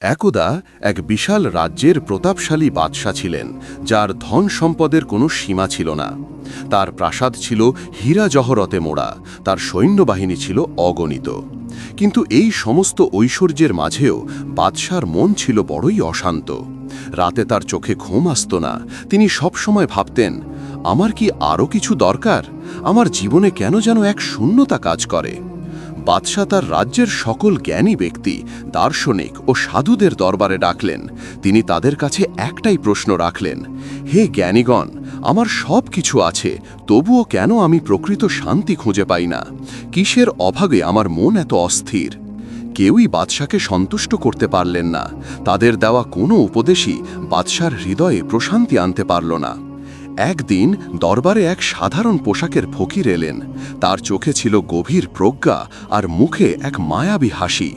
একদা এক বিশাল রাজ্যের প্রতাপশালী বাদশা ছিলেন, যার ধন সম্পদের কোনো সীমা ছিল না। তার প্রাসাদ ছিল হীরা জহরতে মোড়া, তার সৈন্যবাহিনী ছিল অগণিত। কিন্তু এই সমস্ত ঐশ্বর্যের মাঝেও বাদশার মন ছিল বড়ই অশান্ত। রাতে তার চোখে ঘুম আসত না। তিনি সবসময় ভাবতেন, আমার কি আরও কিছু দরকার? আমার জীবনে কেন যেন এক শূন্যতা কাজ করে? বাদশাহ তার রাজ্যের সকল জ্ঞানী ব্যক্তি, দার্শনিক ও সাধুদের দরবারে ডাকলেন। তিনি তাদের কাছে একটাই প্রশ্ন রাখলেন, হে জ্ঞানীগণ, আমার সব কিছু আছে, তবুও কেন আমি প্রকৃত শান্তি খুঁজে পাই না? কিসের অভাবে আমার মন এত অস্থির? কেউই বাদশাকে সন্তুষ্ট করতে পারলেন না। তাদের দেওয়া কোনো উপদেশই বাদশার হৃদয়ে প্রশান্তি আনতে পারল না। একদিন দরবারে এক সাধারণ পোশাকের ফকির এলেন। তার চোখে ছিল গভীর প্রজ্ঞা আর মুখে এক মায়াবী হাসি।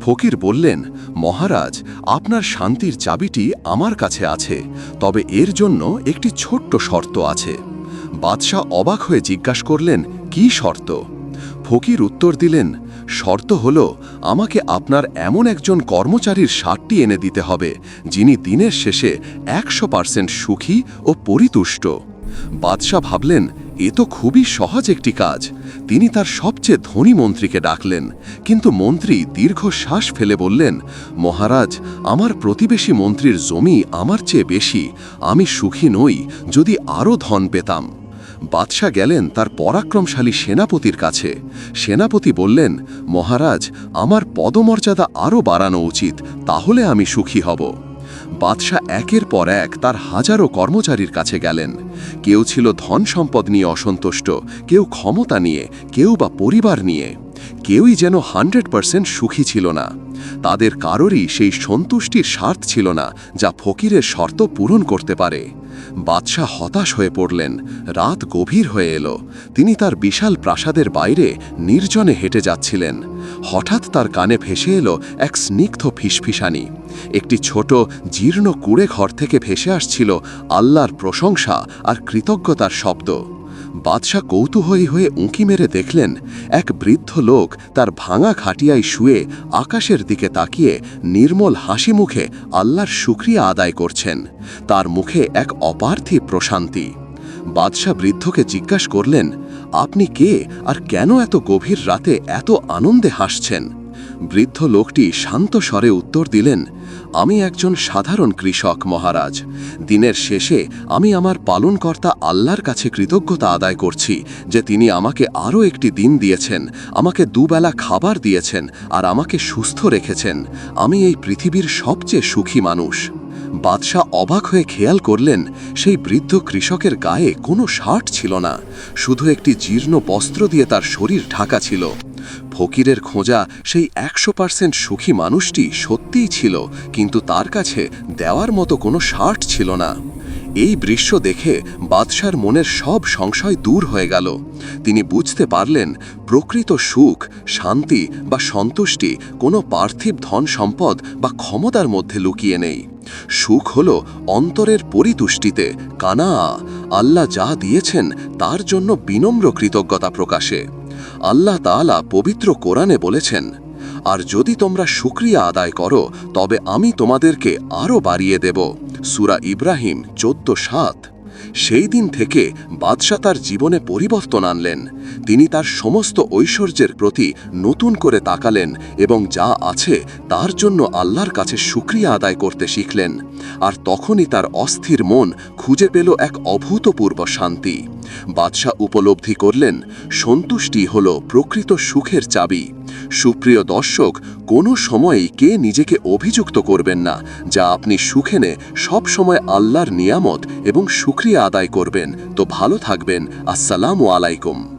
ফকির বললেন, মহারাজ, আপনার শান্তির চাবিটি আমার কাছে আছে, তবে এর জন্য একটি ছোট্ট শর্ত আছে। বাদশাহ অবাক হয়ে জিজ্ঞাসা করলেন, কি শর্ত? ফকির উত্তর দিলেন শর্ত হল, আমাকে আপনার এমন একজন কর্মচারীর সারটি এনে দিতে হবে, যিনি দিনের শেষে একশো পার্সেন্ট সুখী ও পরিতুষ্ট। বাদশাহ ভাবলেন, এ তো খুবই সহজ একটি কাজ। তিনি তার সবচেয়ে ধনী মন্ত্রীকে ডাকলেন, কিন্তু মন্ত্রী দীর্ঘ শ্বাস ফেলে বললেন, মহারাজ, আমার প্রতিবেশী মন্ত্রীর জমি আমার চেয়ে বেশি, আমি সুখী নই, যদি আরও ধন পেতাম। বাদশাহ গেলেন তার পরাক্রমশালী সেনাপতির কাছে। সেনাপতি বললেন, মহারাজ, আমার পদমর্যাদা আরও বাড়ানো উচিত, তাহলে আমি সুখী হব। বাদশাহ একের পর এক তার হাজারো কর্মচারীর কাছে গেলেন। কেউ ছিল ধন সম্পদ নিয়ে অসন্তুষ্ট, কেউ ক্ষমতা নিয়ে, কেউ বা পরিবার নিয়ে। কেউই যেন হান্ড্রেড পার্সেন্ট সুখী ছিল না। তাদের কারোরই সেই সন্তুষ্টির স্বার্থ ছিল না, যা ফকিরের শর্ত পূরণ করতে পারে। বাদশাহ হতাশ হয়ে পড়লেন, রাত গভীর হয়ে এলো। তিনি তার বিশাল প্রাসাদের বাইরে নির্জনে হেঁটে যাচ্ছিলেন। হঠাৎ তার কানে ভেসে এলো এক স্নিগ্ধ ফিসফিসানি। একটি ছোট, জীর্ণ কুড়ে ঘর থেকে ভেসে আসছিল আল্লাহর প্রশংসা আর কৃতজ্ঞতার শব্দ। বাদশাহ কৌতূহলী হয়ে উঁকি মেরে দেখলেন, এক বৃদ্ধ লোক তার ভাঙা খাটিয়ায় শুয়ে আকাশের দিকে তাকিয়ে নির্মল হাসি মুখে আল্লাহর শুক্রিয়া আদায় করছেন। তার মুখে এক অপার্থিব প্রশান্তি। বাদশাহ বৃদ্ধকে জিজ্ঞাসা করলেন, আপনি কে? আর কেন এত গভীর রাতে এত আনন্দে হাসছেন? বৃদ্ধ লোকটি শান্ত স্বরে উত্তর দিলেন, আমি একজন সাধারণ কৃষক, মহারাজ। দিনের শেষে আমি আমার পালনকর্তা আল্লাহর কাছে কৃতজ্ঞতা আদায় করছি যে তিনি আমাকে আরও একটি দিন দিয়েছেন, আমাকে দুবেলা খাবার দিয়েছেন আর আমাকে সুস্থ রেখেছেন। আমি এই পৃথিবীর সবচেয়ে সুখী মানুষ। বাদশাহ অবাক হয়ে খেয়াল করলেন, সেই বৃদ্ধ কৃষকের গায়ে কোনো শার্ট ছিল না, শুধু একটি জীর্ণ বস্ত্র দিয়ে তার শরীর ঢাকা ছিল। ফকিরের খোঁজা সেই একশো পার্সেন্ট সুখী মানুষটি সত্যিই ছিল, কিন্তু তার কাছে দেওয়ার মতো কোনো শার্ট ছিল না। এই দৃশ্য দেখে বাদশার মনের সব সংশয় দূর হয়ে গেল। তিনি বুঝতে পারলেন, প্রকৃত সুখ, শান্তি বা সন্তুষ্টি কোনো পার্থিব ধন সম্পদ বা ক্ষমতার মধ্যে লুকিয়ে নেই। সুখ হল অন্তরের পরিতুষ্টিতে, কানা, আল্লাহ যা দিয়েছেন তার জন্য বিনম্র কৃতজ্ঞতা প্রকাশে। আল্লাহ তালা পবিত্র কোরআনে বলেছেন, আর যদি তোমরা শুক্রিয়া আদায় করো, তবে আমি তোমাদেরকে আরও বাড়িয়ে দেব। সুরা ইব্রাহিম চোদ্দ সাত। সেই দিন থেকে বাদশাহ তার জীবনে পরিবর্তন আনলেন। তিনি তার সমস্ত ঐশ্বর্যের প্রতি নতুন করে তাকালেন এবং যা আছে তার জন্য আল্লাহর কাছে শুক্রিয়া আদায় করতে শিখলেন। আর তখনই তার অস্থির মন খুঁজে পেল এক অভূতপূর্ব শান্তি। বাদশাহ উপলব্ধি করলেন, সন্তুষ্টি হল প্রকৃত সুখের চাবি। সুপ্রিয় দর্শক, কোনো সময়েই কে নিজেকে অভিযুক্ত করবেন না, যা আপনি সুখেনে সব সময় আল্লাহর নিয়ামত এবং সুক্রিয়া আদায় করবেন। তো ভালো থাকবেন। আসসালামু আলাইকুম।